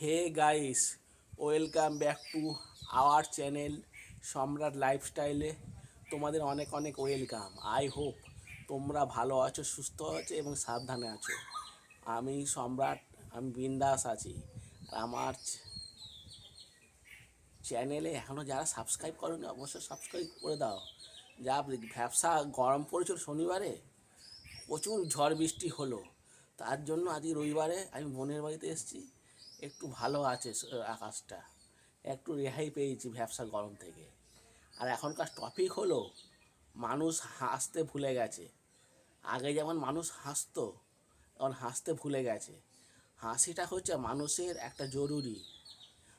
Hey guys, welcome back to our channel Samrat লাইফস্টাইলে। তোমাদের অনেক অনেক ওয়েলকাম। আই হোপ তোমরা ভালো আছো, সুস্থ আছো এবং সাবধানে আছো। আমি সম্রাট, আমি বিন্দাস আছি। আর আমার চ্যানেলে এখনও যারা সাবস্ক্রাইব করোনি, অবশ্যই সাবস্ক্রাইব করে দাও। যা ব্যবসা গরম পড়েছিল শনিবারে, প্রচুর ঝড় বৃষ্টি হলো। তার জন্য আজকে রবিবারে আমি বোনের বাড়িতে এসেছি। একটু ভালো আছে আকাশটা। একটু রেহাই পেয়েছি ব্যবসা গরম থেকে। আর এখনকার টপিক হলো, মানুষ হাসতে ভুলে গেছে। আগে যেমন মানুষ হাসতো, এখন হাসতে ভুলে গেছে। হাসিটা হচ্ছে মানুষের একটা জরুরি।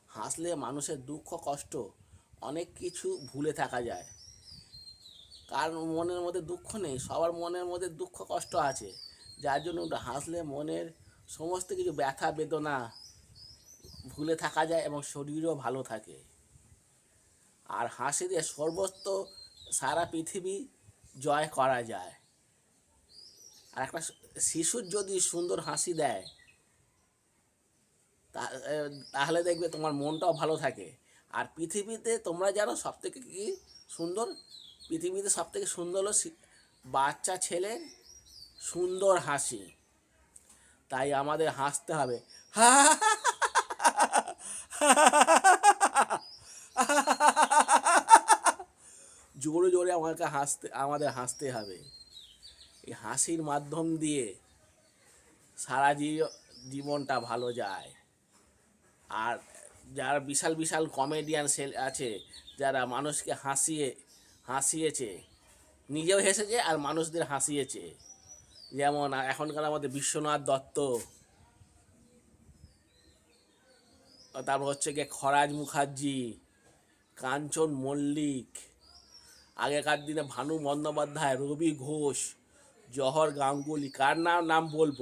হাসলে মানুষের দুঃখ, কষ্ট অনেক কিছু ভুলে থাকা যায়। কার মনের মধ্যে দুঃখ নেই, সবার মনের মধ্যে দুঃখ, কষ্ট আছে। যার জন্য হাসলে মনের সমস্ত কিছু ব্যথা, বেদনা ভুলে থাকা যায় এবং শরীরও ভালো থাকে। আর হাসি দিয়ে সর্বত্র সারা পৃথিবী জয় করা যায়। আর একটা শিশুর যদি সুন্দর হাসি দেয় তাহলে দেখবে তোমার মনটাও ভালো থাকে। আর পৃথিবীতে তোমরা জানো সব থেকে কি সুন্দর? পৃথিবীতে সব থেকে সুন্দর হলো বাচ্চা, ছেলে, সুন্দর হাসি। তাই আমাদের হাসতে হবে। জোরে জোরে আমাকে হাসতে, আমাদের হাসতে হবে। এই হাসির মাধ্যম দিয়ে সারা জীবনটা ভালো যায়। আর যারা বিশাল বিশাল কমেডিয়ান সেল আছে, যারা মানুষকে হাসিয়ে, হাসিয়েছে, নিজেও হেসেছে আর মানুষদের হাসিয়েছে। যেমন এখনকার আমাদের বিশ্বনাথ দত্ত তারপর হচ্ছে গিয়ে খরাজ মুখার্জি, কাঞ্চন মল্লিক, আগেকার দিনে ভানু বন্দ্যোপাধ্যায়, রবি ঘোষ, জহর গাঙ্গুলি, কার নাম নাম বলব?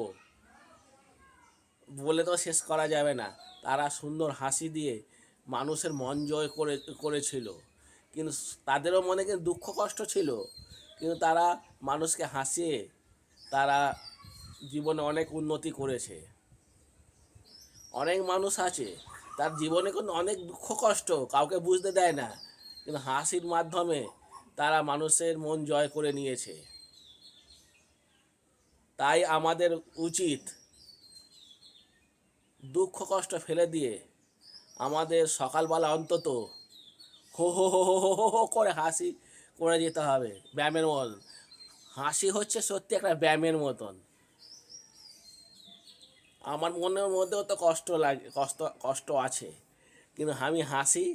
বলে তো শেষ করা যাবে না। তারা সুন্দর হাসি দিয়ে মানুষের মন জয় করে, করেছিল। কিন্তু তাদেরও মনে কিন্তু দুঃখ কষ্ট ছিল। কিন্তু তারা মানুষকে হাসিয়ে তারা জীবনে অনেক উন্নতি করেছে। অনেক মানুষ আছে তার জীবনে কিন্তু অনেক দুঃখ, কষ্ট কাউকে বুঝতে দেয় না। কিন্তু হাসির মাধ্যমে তারা মানুষের মন জয় করে নিয়েছে। তাই আমাদের উচিত দুঃখ, কষ্ট ফেলে দিয়ে আমাদের সকালবেলা অন্তত হো হো হো হো হো হো হো করে হাসি করে যেতে হবে ব্যায়ামের মতন। হাসি হচ্ছে সত্যি একটা ব্যায়ামের মতন। আমার মনের মধ্যেও তো কষ্ট লাগে, কষ্ট কষ্ট আছে। কিন্তু আমি হাসি,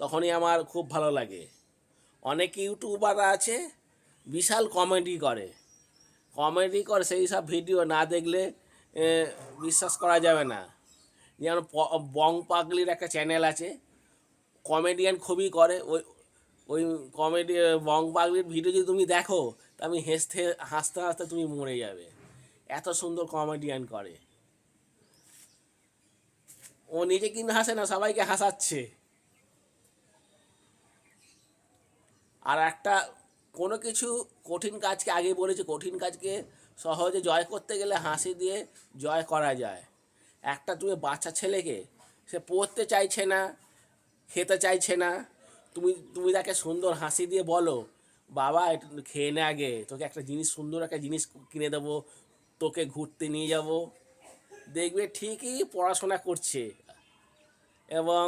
তখনই আমার খুব ভালো লাগে। অনেক ইউটিউবাররা আছে, বিশাল কমেডি করে। কমেডি করে, সেই সব ভিডিও না দেখলে বিশ্বাস করা যাবে না। যেমন বং পাগলির একটা চ্যানেল আছে, কমেডিয়ান খুবই করে। ওই ওই কমেডি, বং পাগলির ভিডিও যদি তুমি দেখো, তা আমি হেসতে, হাসতে হাসতে তুমি মরে যাবে। এত সুন্দর কমেডিয়ান করে। ও নিজে কিন্তু হাসে না, সবাইকে হাসাচ্ছে। আর একটা কোনো কিছু কঠিন কাজকে আগে বলেছি, কঠিন কাজকে সহজে জয় করতে গেলে হাসি দিয়ে জয় করা যায়। একটা তুমি বাচ্চা ছেলেকে, সে পড়তে চাইছে না, খেতে চাইছে না, তুমি তুমি তাকে সুন্দর হাসি দিয়ে বলো, বাবা খেয়ে নে আগে, তোকে একটা জিনিস, সুন্দর একটা জিনিস কিনে দেবো, তোকে ঘুরতে নিয়ে যাব। দেখবে ঠিকই পড়াশোনা করছে এবং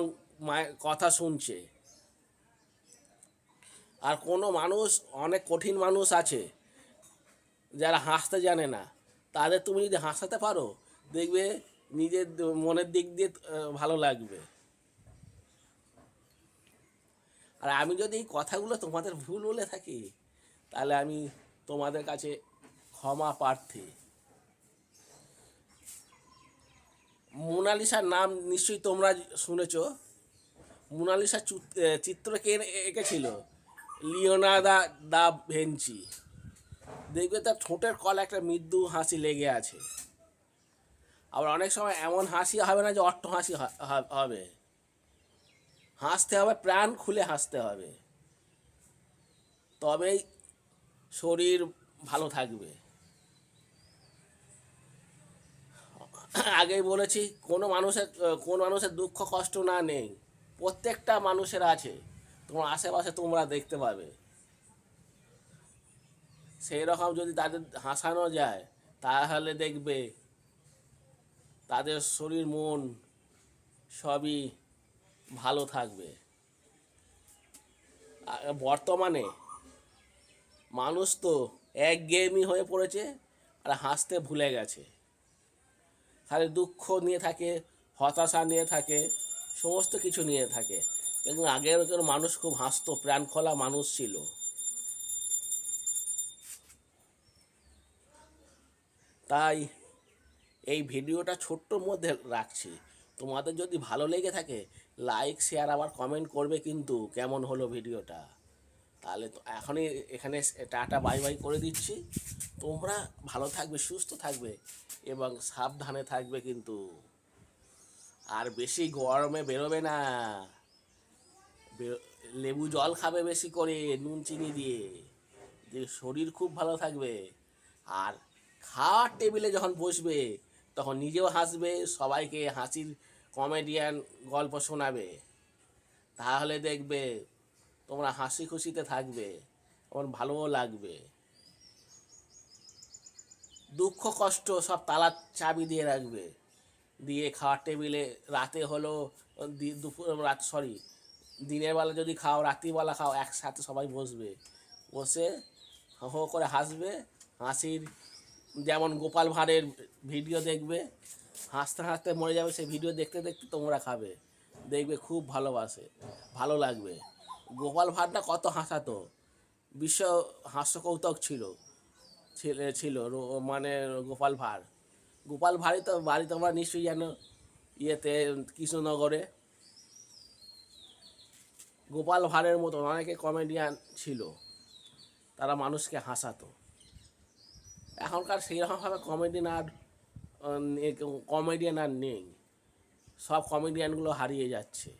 কথা শুনছে। আর কোনো মানুষ, অনেক কঠিন মানুষ আছে যারা হাসতে জানে না। তাদের তুমি যদি হাসাতে পারো, দেখবে নিজের মনের দিক দিয়ে ভালো লাগবে। আর আমি যদি এই কথাগুলো তোমাদের ভুল বলে থাকি, তাহলে আমি তোমাদের কাছে ক্ষমা প্রার্থী। মোনালিসার নাম নিশ্চয়ই তোমরা শুনেছ। এ, চিত্র কে এঁকেছিল? লিওনার্দা দা ভেঞ্চি। দেখবে তার ঠোঁটের কল একটা মৃদু হাসি লেগে আছে। আবার অনেক সময় এমন হাসি হবে না যে অট্ট হাসি হবে। হাসতে হবে প্রাণ খুলে হাসতে হবে। তবেই শরীর ভালো থাকবে। আগেই বলেছি, কোনো মানুষের কোনো মানুষের দুঃখ, কষ্ট না নেই। প্রত্যেকটা মানুষের আছে। তোমার আশেপাশে তোমরা দেখতে পাবে। সেই রকম যদি তাদের হাসানো যায়, তাহলে দেখবে তাদের শরীর, মন সবই ভালো থাকবে। বর্তমানে মানুষ তো একঘেয়েমি হয়ে পড়েছে আর হাসতে ভুলে গেছে। খালি দুঃখ নিয়ে থাকে, হতাশা নিয়ে থাকে, সমস্ত কিছু নিয়ে থাকে। কিন্তু আগের মানুষ খুব হাসতো, প্রাণ খোলা মানুষ ছিল। তাই এই ভিডিওটা ছোট্টর মধ্যে রাখছি। তোমাদের যদি ভালো লেগে থাকে লাইক শেয়ার আবার কমেন্ট করবে কিন্তু কেমন হলো ভিডিওটা। তাহলে তো এখনই এখানে টাটা বাই বাই করে দিচ্ছি। তোমরা ভালো থাকবে, সুস্থ থাকবে এবং সাবধানে থাকবে কিন্তু। আর বেশি গরমে বেরোবে না। লেবু জল খাবে বেশি করে, নুন, চিনি দিয়ে। যে শরীর খুব ভালো থাকবে। আর খাওয়ার টেবিলে যখন বসবে, তখন নিজেও হাসবে, সবাইকে হাসির কমেডিয়ান গল্প শোনাবে। তাহলে দেখবে তোমরা হাসি খুশিতে থাকবে আমার ভালোও লাগবে। দুঃখ, কষ্ট সব তালার চাবি দিয়ে রাখবে। দিয়ে খাওয়ার টেবিলে রাতে হলো দুপুর, রাত সরি দিনের বেলা যদি খাও, রাত্রিবেলা খাও, একসাথে সবাই বসবে। বসে হো করে হাসবে, হাসির যেমন গোপাল ভাঁড়ের ভিডিও দেখবে, হাসতে হাসতে মরে যাবে, সেই ভিডিও দেখতে দেখতে তোমরা খাবে। দেখবে খুব ভালোবাসে, ভালো লাগবে। গোপাল ভাঁড়টা কত হাসাতো? বিশ্ব হাস্যকৌতুক ছিল। ছেলে মানে গোপাল ভাঁড়। গোপাল ভাঁড়ই তো বাড়ি তোমরা নিশ্চয়ই জানো, ইয়েতে, কৃষ্ণনগরে। গোপাল ভাঁড়ের মতন অনেকে কমেডিয়ান ছিল। তারা মানুষকে হাসাতো। এখনকার সেই রকমভাবে কমেডিয়ান আর কমেডিয়ান আর নেই। সব কমেডিয়ানগুলো হারিয়ে যাচ্ছে।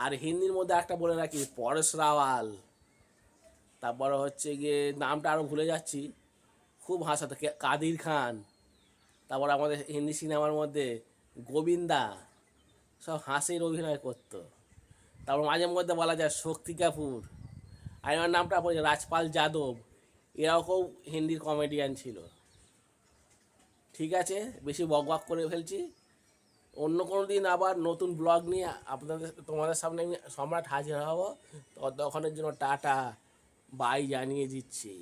আর হিন্দির মধ্যে একটা বলে রাখি, পরেশ রাওয়াল। তারপরে হচ্ছে গিয়ে নামটা আরও ভুলে যাচ্ছি। খুব হাসাতো কাদির খান। তারপর আমাদের হিন্দি সিনেমার মধ্যে গোবিন্দা। সব হাসির অভিনয় করতো। তারপর মাঝে মধ্যে বলা যায় শক্তি কাপুর। আর আমার নামটা বলছে রাজপাল যাদব। এরকম হিন্দির কমেডিয়ান ছিল। ঠিক আছে, বেশি বক করে ফেলছি। অন্য কোনো দিন আবার নতুন ব্লগ নিয়ে আপনাদের তোমাদের সামনে আমি সম্রাট হাজির হব। তখনের জন্য টাটা বাই জানিয়ে দিচ্ছি।